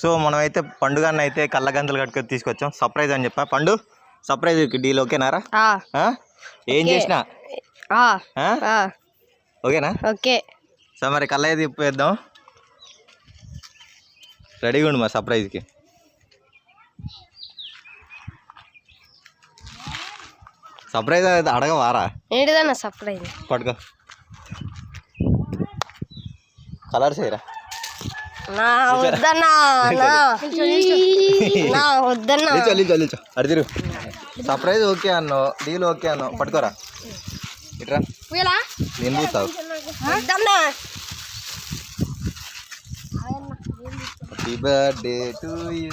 So మనమైతే పండుగ అయితే కళ్ళ గంతలు కట్టుకొని తీసుకొచ్చాం. సర్ప్రైజ్ అని చెప్పా. పండు సర్ప్రైజ్ డీల్ ఓకేనారా? ఏం. చేసినా? ఓకేనా? ఓకే. సో మరి కళ్ళయ్య తిప్పేద్దాం. రెడీగా ఉండు మా సర్ప్రైజ్కి. సర్ప్రైజ్ అడగవారా? ఏంటిదన్న సర్ప్రైజ్? పట్టుకో. కలర్స్ వేయరా? నా వద్దన్నా నా నా వద్దన్నా నిల్చో నిల్చో నిల్చో. అడి తిరుగు. సర్ప్రైజ్ ఓకే అన్నో డీల్ ఓకే అన్నో. పట్టుకోరా. ఇట్రా. నేను వద్దన్నా? Happy birthday to you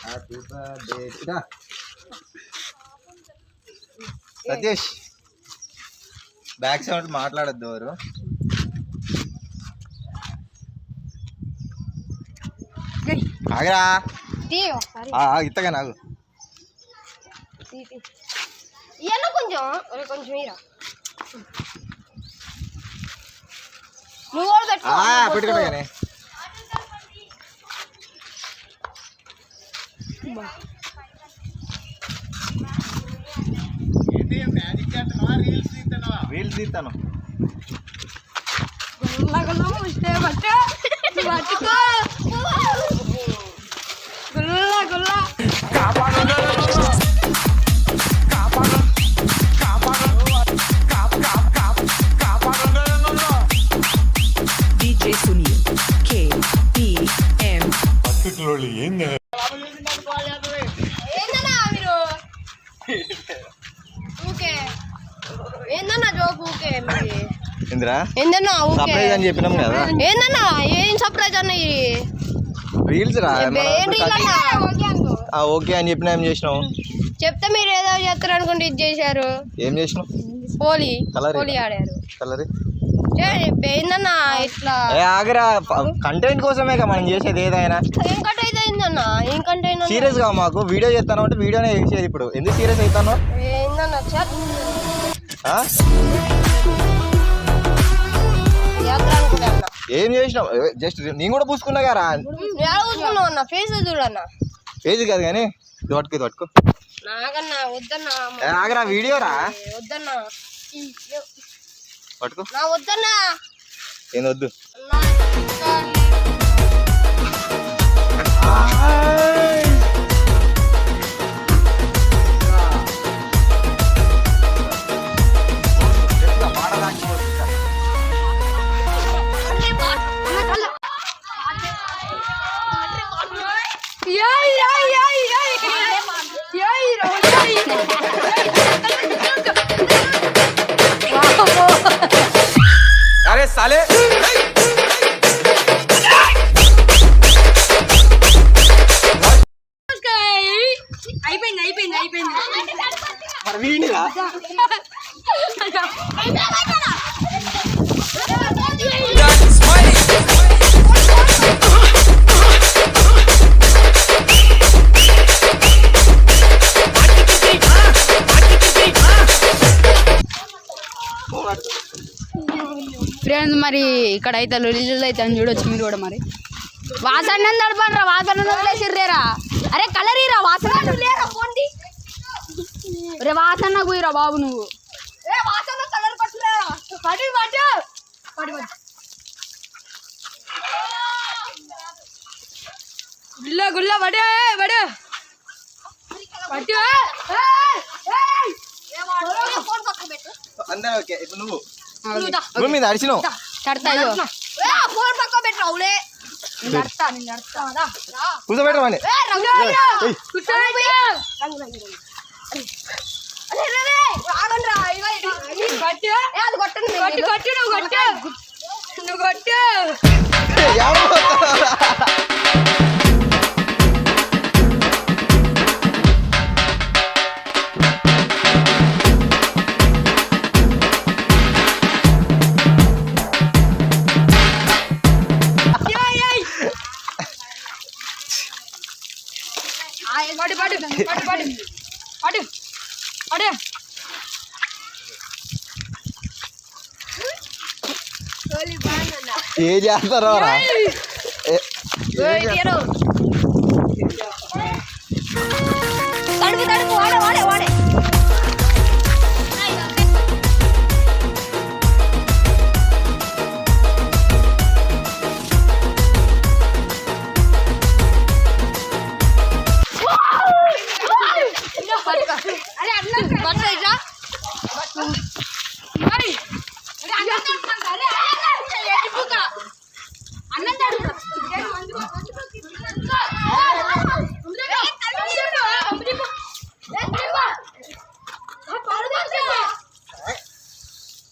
happy birthday Satish. Back sound మాట్లాడద్దు ఎవరు. ఆగరా. ఇత్తగా నాకు ఇయ్యన్న కొంచెం కొంచెం ఇరా నువ్వు కూడా పెట్టుకో ఆ, పెట్టుకోండి కానీ రీల్స్ తీస్తాను. పట్టుకో ఏందన్నా సర్ప్రైజ్ అని చెప్పినాం కదా ఏందన్నా ఏం సర్ప్రైజ్ అన్న ఇది రీల్స్ రా ఓకే అని చెప్పినా ఏం చేసినావు? చెప్తే మీరు ఏదో చేస్తారు అనుకుంటే ఇది చేశారు. ఏం చేసినావు? పోలీ పోలీ ఆడారు. కలర్? ఇట్లా? ఏ ఆగరా కంటెంట్ కోసమే కదా మనం చేసేది ఏదైనా. ఏం కట్ అయితే అయిందన్నా? ఏం కట్ అయినా సీరియస్గా మాకు. వీడియో చేస్తాను అంటే వీడియోనే చేసేది ఇప్పుడు. ఎందుకు సీరియస్ అవుతాను ఏందన్నా? ఏం చేసినావు? జస్ట్ నేను కూడా పూసుకున్నా కదా? అన్న? ఫేస్ చూడన్నా. ఏది కాదు కానీ ఇది పట్టుకు ఇది పట్టుకో. వద్దన్నా. ఆగరా వీడియో రా. వద్దన్నా. పట్టుకో. నా వద్దన్నా. ఏం వద్దు. ఫ్రెండ్స్ మరి ఇక్కడ అయితే రిలీజ్ అయితే అని చూడొచ్చు మీరు కూడా మరి. వాసన నడపండ్రా వాసన వదిలేసిర్రేరా. అరే కలర్ ఇరా వాసన రే వాసన పోయిరా బాబు నువ్వు. కలర్ పట్టులేరా పడి పడి. పట్టు గుల్ల గుల్ల వడే వడే పట్టు ఫోన్ పక్కన పెట్టు. అందరూ ఓకే ఇప్పుడు నువ్వు. నువ్వు మీద అడిచినావు ఫోన్ పక్కన పెట్టు అవులే తడతా నేను తడతా కూర్చోబెట్టమని. కొట్టు కొట్టు నువ్వు కొట్టు. నువ్వు కొట్టు. పడు పడు పడు పడు పడు పడు. ఏ చేస్తారో?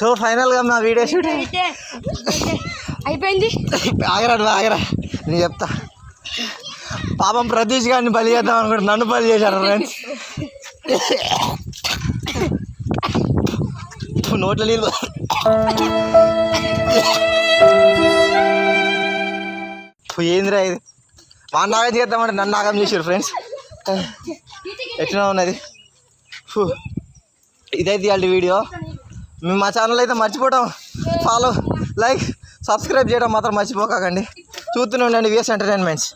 సో ఫైనల్గా మా వీడియో షూట్ అయిపోయింది. ఆగరా ఆగరా. నేను చెప్తా. పాపం ప్రతీష్ గారిని బలి చేద్దాం అనుకుంటే నన్ను బలి చేశారు ఫ్రెండ్స్ నోట్ల నీళ్ళు ఏందిరా ఇది? మా నాగం చేద్దామంటే నన్ను నాగం చేశారు ఫ్రెండ్స్ ఎట్లా ఉన్నది? ఫు. ఇదైతే ఇవాళ వీడియో. మేము మా ఛానల్ అయితే మర్చిపోవడం ఫాలో లైక్ సబ్స్క్రైబ్ చేయడం మాత్రం మర్చిపోకండి చూస్తూనే ఉండండి విఎస్ ఎంటర్టైన్మెంట్స్